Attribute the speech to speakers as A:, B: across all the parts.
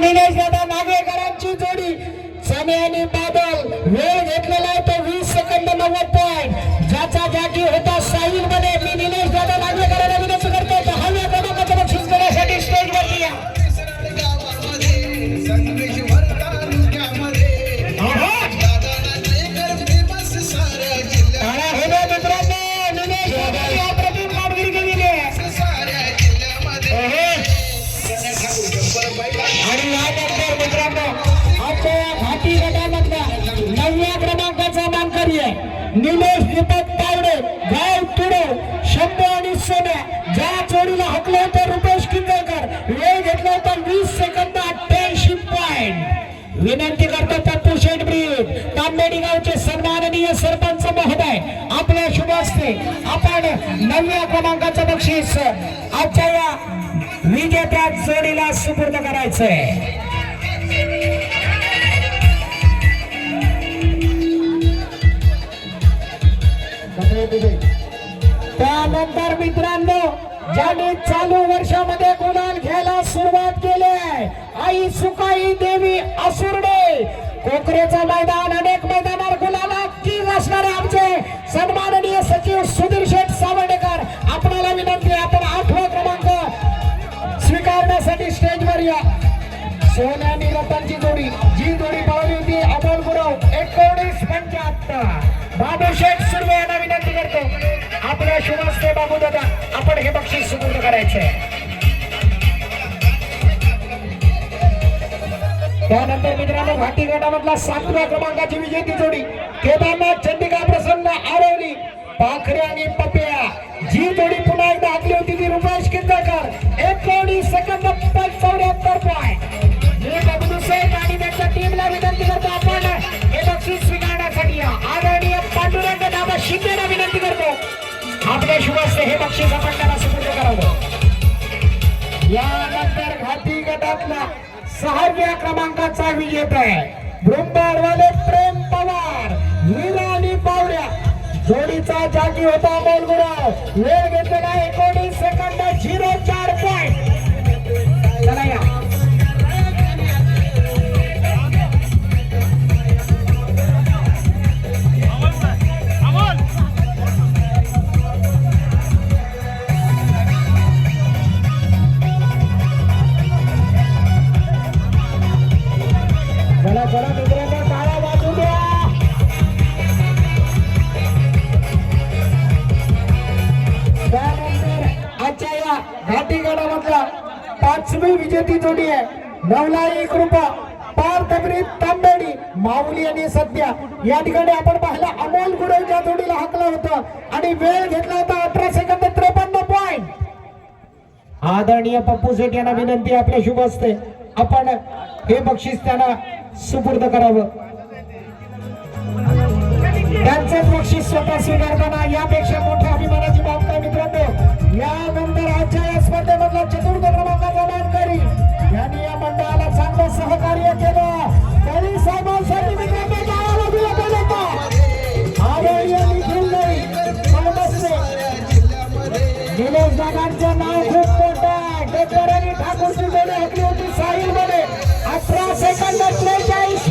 A: निलेश दादा नागवेकरांची जोडी. सने आणि बादल वेळ घेतलेला आहे तो वीस सेकंद नव्वद पॉईंट ज्याचा जागी होता निलेश दीपक तावडे गाव तुडव शब्द आणि सोन्या ज्या जोडीला हकलं होतं रुपेश किंजळकर वेळ घेतला होता वीस सेकंद अठ्ठ्याऐंशी पॉइंट विनंती करतो पप्पू शेठ ब्रीड तांबेडी गावचे सन्माननीय सरपंच महोदय आपल्या शुभ असते आपण नवव्या क्रमांकाचं बक्षीस आजच्या या विजेत्या जोडीला सुपूर्द करायचंय. त्यानंतर मित्रांनो ज्याने चालू वर्षामध्ये गुलाल घ्यायला सुरुवात केली आहे आई सुकाई देवी असुर्डे कोकरेचा मैदान अनेक मैदानावर गुलाला की असणारे आमचे सन्माननीय सचिव सुधीर शेठ सावंडेकर. आपणाला विनंती आपण आठवा क्रमांक स्वीकारण्यासाठी स्टेजवर या. सोन्या आणि रतनची जोडी जी जोडी पळवली होती अमोल गुरव एकोणीस पंच्याहत्तर. बाबू शेठ सुर्वे यांना विनंती करतो. आपल्या शुभस्ते बाबू दादा. आपण हे बक्षीस सुपूर्ण करायचे त्यानंतर मित्रांनो घाटी गटामधला सातव्या क्रमांकाची विजेती जोडी. केदारनाथ चंडिका प्रसन्न आरवली पाखरे आणि पप्या. जी जोडी पुन्हा एकदा हाकली होती ती रुपेश किंदकर एकोणीस सेकंद चौऱ्याहत्तर पॉईंट आणि त्यांच्या टीमला विनंती करतो आपल्या हे बक्षीस आपण त्यांना सुपूर्द करावं. यानंतर घाटी गटातला सहाव्या क्रमांकाचा विजेता आहे. बृंदारवाले प्रेम पवार हिरा आणि पावऱ्या. जोडीचा जागी होता अमोल गुरव वेळ घेतलेला एकोणीस सेकंद झिरो घाटी पाचवी विजेती जोडी आहे. नवलाई कृपा पार तबरी तांबेडी माऊली आणि सध्या. या ठिकाणी आपण पाहिलं अमोल गुडेच्या जोडीला हाकलं होता आणि वेळ घेतला होता अठरा सेकंद त्रेपन्न पॉईंट आदरणीय पप्पू सेठ यांना विनंती आपल्या शुभ असते आपण हे बक्षीस त्यांना सुपूर्द करावं. त्यांचंच बक्षीस स्वतः स्वीकारताना यापेक्षा मोठ्या अभिमानाची बाब यानंतर आजच्या या स्पर्धेमधला चतुर्थ क्रमांकाचा मानकरी यांनी या मंडळाला चांगलं सहकार्य केलं. तरी साहेबांसाठी मित्रांनो गावाला दिला पाहिजे होता. आदरणीय निखिल नाही निलेश दादांचं नाव खूप मोठं आहे. डेक्कर आणि ठाकूरची जोडी हकली होती साहिलमध्ये अठरा सेकंद त्रेचाळीस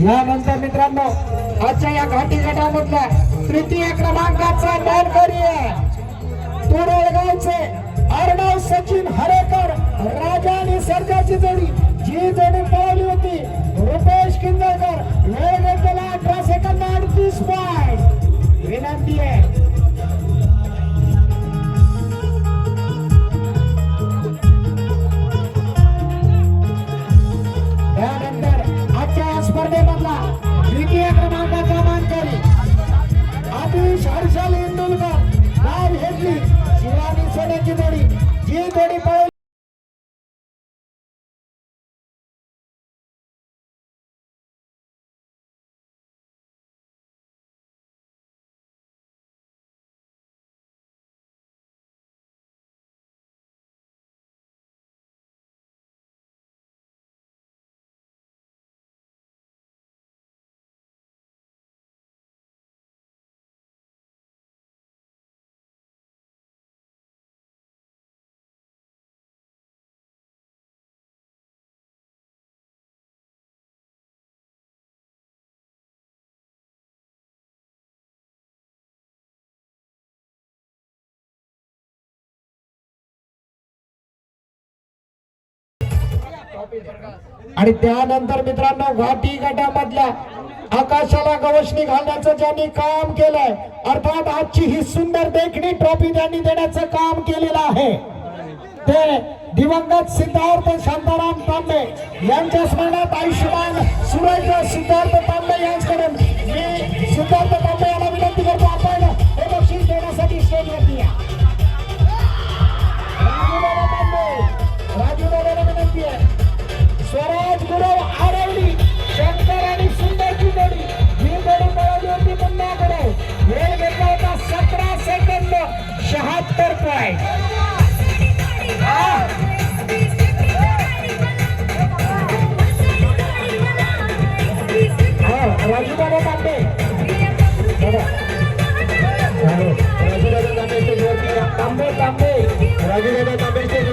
A: यानंतर मित्रांनो आजच्या या घाटी गटामधल्या तृतीय क्रमांकाचा मानकरी आहे. तुरळगावचे अर्णव सचिन हरेकर राजा आणि सर्जाची जोडी जी जोडी पळवली होती. रुपेश किंजळकर वेळ घेतलेला अठरा सेकंद अडतीस पॉईंट विनंती आहे. जी जोडी आणि त्यानंतर मित्रांनो घाटी गटामधल्या आकाशाला गवसणी घालण्याचं ज्यांनी काम केलंय अर्थात आजची ही सुंदर देखणी ट्रॉफी त्यांनी देण्याचं काम केलेलं आहे. ते दिवंगत सिद्धार्थ शांताराम तांबे यांच्या स्मरणात आयुष्यमान सुरेंद्र सिद्धार्थ पॉईंट राजूदादा या. तांबे तांबे राजूदादा या